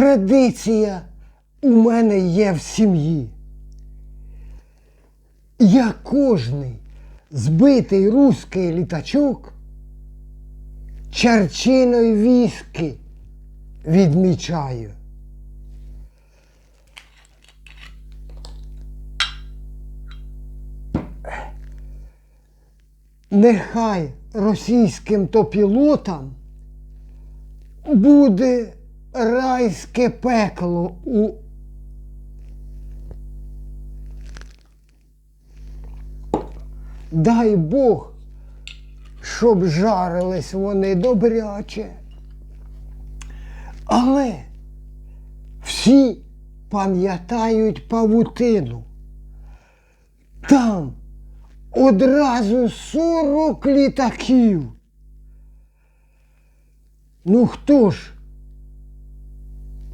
Традиція у мене є в сім'ї. Я кожний збитий руський літачок чарчиною віскі відмічаю. Нехай російським то пілотам буде райське пекло у Дай Бог, щоб жарились вони добряче. Але всі пам'ятають павутину. Там одразу 40 літаків. Ну хто ж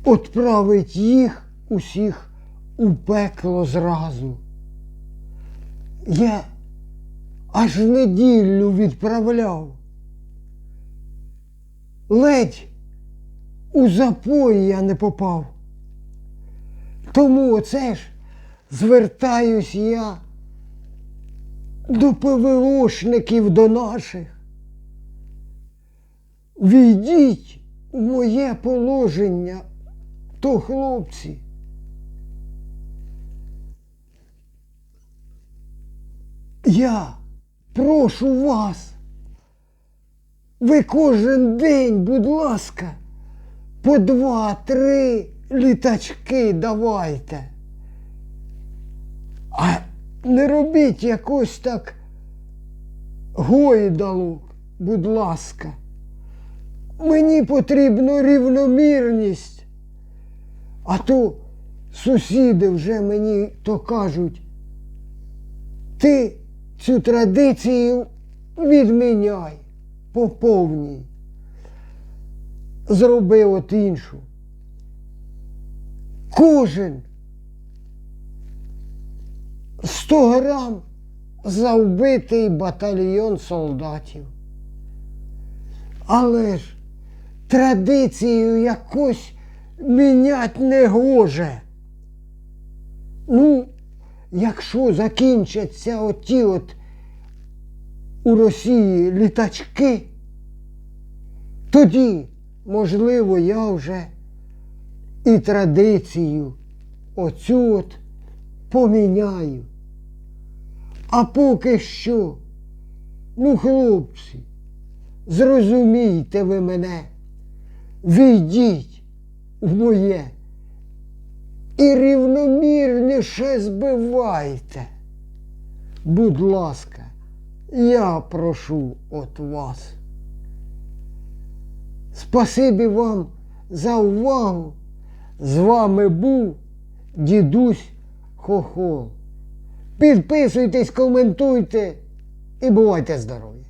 отправить їх усіх у пекло зразу? Я аж неділю відправляв. Ледь у запої я не попав. Тому оце ж звертаюсь я до ПВОшників до наших. Війдіть у моє положення, то хлопці. Я прошу вас. Ви кожен день, будь ласка, по два-три літачки давайте. А не робіть якось так гойдалок, будь ласка. Мені потрібна рівномірність. А то сусіди вже мені то кажуть, ти цю традицію відміняй по повній. Зроби от іншу. Кожен 100 грам за вбитий батальйон солдатів. Але ж традицію якось мінять не гоже. Ну, якщо закінчаться оті от у Росії літачки, тоді, можливо, я вже і традицію оцю от поміняю. А поки що, ну, хлопці, зрозумійте ви мене, війдіть в моє і рівномірніше збивайте. Будь ласка, я прошу от вас. Спасибі вам за увагу. З вами був дідусь Хохол. Підписуйтесь, коментуйте і бувайте здорові!